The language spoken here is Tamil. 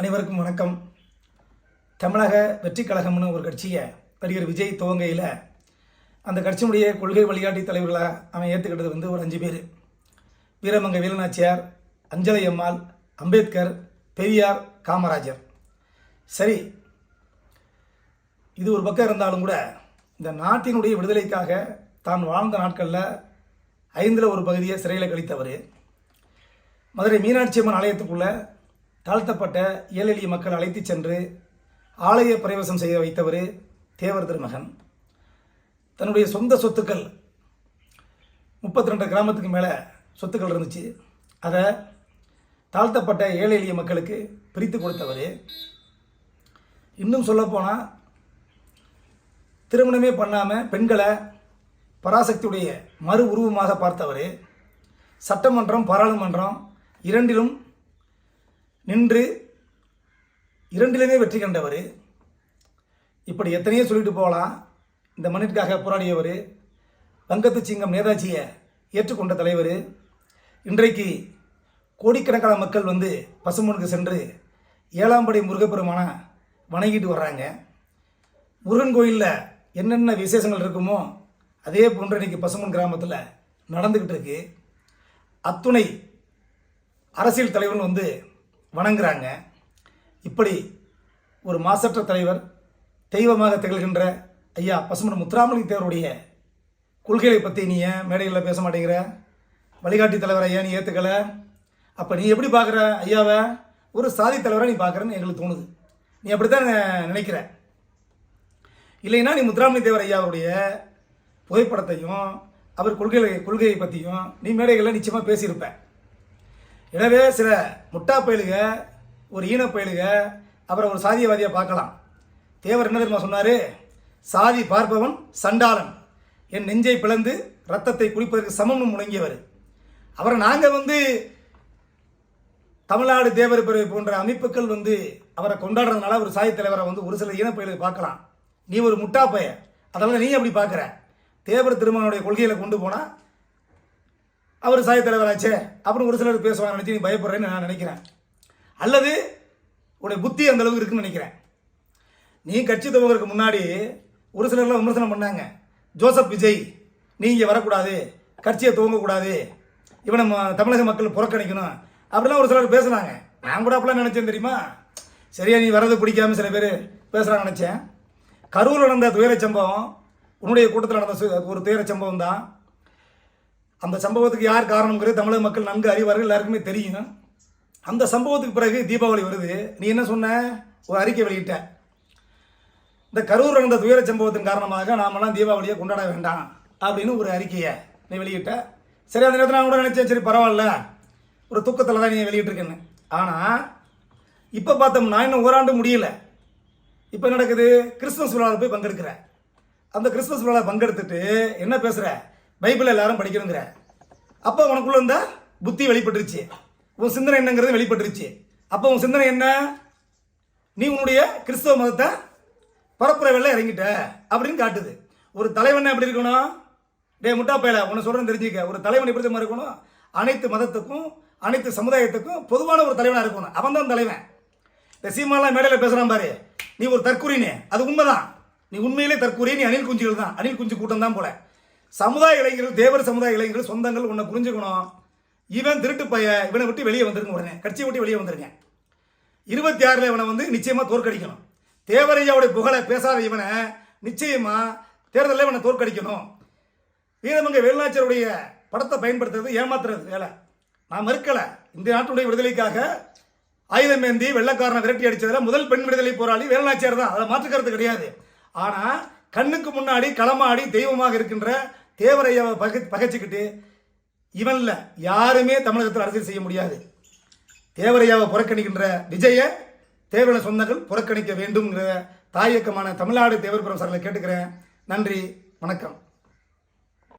அனைவருக்கும் வணக்கம். தமிழக வெற்றி கழகம்னு ஒரு கட்சியை நடிகர் விஜய் துவங்கையில் அந்த கட்சியினுடைய கொள்கை வழிகாட்டி தலைவர்களாக அவன் ஏற்றுக்கிட்டது வந்து ஒரு அஞ்சு பேர். வீரமங்க வீரநாச்சியார் அஞ்சலை அம்மாள் அம்பேத்கர் பெரியார் காமராஜர். சரி இது ஒரு பக்கம் இருந்தாலும் கூட இந்த நாட்டினுடைய விடுதலைக்காக தான் வாழ்ந்த நாட்களில் ஐந்தில் ஒரு பகுதியை சிறையில் கழித்தவர். மதுரை மீனாட்சி அம்மன் ஆலயத்துக்குள்ளே தாழ்த்தப்பட்ட ஏழெளிய மக்கள் அழைத்து சென்று ஆலய பிரவேசம் செய்ய வைத்தவர் தேவர் திருமகன் தன்னுடைய சொந்த சொத்துக்கள் முப்பத்தி ரெண்டு கிராமத்துக்கு மேலே சொத்துக்கள் இருந்துச்சு. அதை தாழ்த்தப்பட்ட ஏழை எளிய மக்களுக்கு பிரித்து கொடுத்தவர். இன்னும் சொல்லப்போனால் திருமணமே பண்ணாமல் பெண்களை பராசக்தியுடைய மறு உருவமாக பார்த்தவர். சட்டமன்றம் பாராளுமன்றம் இரண்டிலும் நின்று இரண்டிலுமே வெற்றி கண்டவர். இப்படி எத்தனையோ சொல்லிட்டு போகலாம். இந்த மண்ணிற்காக போராடியவர் வங்கத்து சிங்கம் நேதாஜியை ஏற்றுக்கொண்ட தலைவர். இன்றைக்கு கோடிக்கணக்கான மக்கள் வந்து பசுமனுக்கு சென்று ஏழாம்படை முருகப்பெருமான வணங்கிட்டு வர்றாங்க. முருகன் கோயிலில் என்னென்ன விசேஷங்கள் இருக்குமோ அதே போன்று இன்னைக்கு பசுமன் கிராமத்தில் நடந்துக்கிட்டு இருக்கு. அத்துணை அரசியல் தலைவர்கள் வந்து வணங்குறாங்க. இப்படி ஒரு மாசற்ற தலைவர் தெய்வமாக திகழ்கின்ற ஐயா பசுமன் முத்துராமலிங்க தேவருடைய கொள்கைகளை பற்றி நீ ஏன் மேடைகளில் பேச மாட்டேங்கிற? வழிகாட்டி தலைவரை ஏன் நீ ஏற்றுக்கலை அப்போ நீ எப்படி பார்க்குற ஐயாவை? ஒரு சாதி தலைவரை நீ பார்க்குறன்னு எங்களுக்கு தோணுது. நீ அப்படித்தான் நினைக்கிற. இல்லைன்னா நீ முத்துராமலிங்க தேவர் ஐயா அவருடைய புகைப்படத்தையும் அவர் கொள்கை கொள்கையை பற்றியும் நீ மேடைகளில் நிச்சயமாக பேசியிருப்பேன் எனவே சில முட்டா பயலுக ஒரு ஈன பயலுக அவரை ஒரு சாதியவாதியை பார்க்கலாம். தேவர் என்ன தெரியுமா சொன்னார்? சாதி பார்ப்பவன் சண்டாளன். என் நெஞ்சை பிளந்து ரத்தத்தை குடிப்பதற்கு சமம்னு முழங்கியவர். அவரை நாங்கள் வந்து தமிழ்நாடு தேவர் பிறவை போன்ற அமைப்புகள் வந்து அவரை கொண்டாடுறதுனால ஒரு சாதி தலைவரை வந்து ஒரு சில ஈனப்பயிலுக்கு பார்க்கலாம். நீ ஒரு முட்டா பைய அதனால நீ அப்படி பார்க்குற? தேவர் திருமணனுடைய கொள்கையில் கொண்டு போனால் அவர் சாய தலைவராச்சே அப்படின்னு ஒரு சிலர் பேசுவாங்க. நினச்சி நீ பயப்படுறேன்னு நான் நினைக்கிறேன். அல்லது உடைய புத்தி அந்த அளவுக்கு இருக்குன்னு நினைக்கிறேன். நீ கட்சி துவங்குறதுக்கு முன்னாடி ஒரு சிலர்லாம் விமர்சனம் பண்ணாங்க. ஜோசப் விஜய் நீ இங்கே வரக்கூடாது கட்சியை துவங்கக்கூடாது இவனை ம- தமிழக மக்கள் புறக்கணிக்கணும் அப்படிலாம் ஒரு சிலர் பேசுனாங்க. நான் கூட அப்படிலாம் நினச்சேன் தெரியுமா? சரியா நீ வரது பிடிக்காம சில பேர் பேசுகிறாங்க நினச்சேன். கரூரில் நடந்த துயரச் சம்பவம் உன்னுடைய கூட்டத்தில் நடந்த சு- ஒரு துயரச் சம்பவம் தான். அந்த சம்பவத்துக்கு யார் காரணங்கிறது தமிழக மக்கள் நன்கு அறிவார்கள் எல்லாருக்குமே தெரியும். அந்த சம்பவத்துக்கு பிறகு தீபாவளி வருது. நீ என்ன சொன்ன? ஒரு அறிக்கை வெளியிட்ட. இந்த கரூர் நடந்த துயர சம்பவத்தின் காரணமாக நாமெல்லாம் தீபாவளியை கொண்டாட வேண்டாம் அப்படின்னு ஒரு அறிக்கையை நீ வெளியிட்ட. சரி அந்த நேரத்தில் நான் கூட நினச்சேன் சரி பரவாயில்ல. ஒரு துக்கத்தில் தான் நீ வெளியிட்டிருக்கேன்னு. ஆனால் இப்போ பார்த்தோம்னா இன்னும் ஓராண்டு முடியல. இப்போ நடக்குது? கிறிஸ்துமஸ் விழாவில் போய் பங்கெடுக்கிற. அந்த கிறிஸ்துமஸ் விழாவில் பங்கெடுத்துட்டு என்ன பேசுகிற பைபிள் எல்லாரும் படிக்கணுங்கிற. அப்போ உனக்குள்ள இருந்தா புத்தி வெளிப்பட்டுருச்சு. உன் சிந்தனை என்னங்கிறது வெளிப்பட்டுருச்சு. அப்போ உன் சிந்தனை என்ன? நீ உன்னுடைய கிறிஸ்தவ மதத்தை பரப்புற வெள்ள இறங்கிட்ட அப்படின்னு காட்டுது. ஒரு தலைவன் எப்படி இருக்கணும்? டே முட்டா பயல உன்னை சொல்றேன் தெரிஞ்சுக்க. ஒரு தலைவன் எப்படி மாதிரி இருக்கணும்? அனைத்து மதத்துக்கும் அனைத்து சமுதாயத்துக்கும் பொதுவான ஒரு தலைவனாக இருக்கணும். அவன் தான் தலைவன். இந்த சீமாலாம் மேடையில் பேசுகிறான் பாரு. நீ ஒரு தற்கூறினே. அது உண்மைதான். நீ உண்மையிலே தற்கூறிய. நீ அணில் குஞ்சுகள் தான். அணில் குஞ்சு கூட்டம் தான் போல. சமுதாய இளைஞர்கள் தேவர் சமுதாய இளைஞர்கள் சொந்தங்கள் உன்னை புரிஞ்சுக்கணும். இவன் திருட்டு பைய இவனை விட்டு வெளியே வந்துருங்க உடனே. கட்சியை விட்டு வெளியே வந்துருங்க இருபத்தி ஆறுல இவனை வந்து நிச்சயமாக தோற்கடிக்கணும். தேவரையாவுடைய புகழை பேசாத இவனை நிச்சயமாக தேர்தலில் இவனை தோற்கடிக்கணும். வீரமங்க வேலுநாச்சியருடைய படத்தை பயன்படுத்துறது ஏமாத்துறது வேலை. நான் மறுக்கலை. இந்த நாட்டுடைய விடுதலைக்காக ஆயுதம் ஏந்தி வெள்ளக்காரனை விரட்டி அடித்ததில் முதல் பெண் விடுதலை போராளி வேலுநாச்சியார் தான். அதை மாற்றுக்கிறது கிடையாது. ஆனால் கண்ணுக்கு முன்னாடி களமாடி தெய்வமாக இருக்கின்ற தேவரையாவை பக பகைச்சிக்கிட்டு இவன்ல யாருமே தமிழகத்தில் அரசியல் செய்ய முடியாது. தேவரையாவை புறக்கணிக்கின்ற விஜய தேவையான சொந்தங்கள் புறக்கணிக்க வேண்டும்ங்கிற தாயக்கமான தமிழ்நாடு தேவர் பிரதமர்களை கேட்டுக்கிறேன். நன்றி வணக்கம்.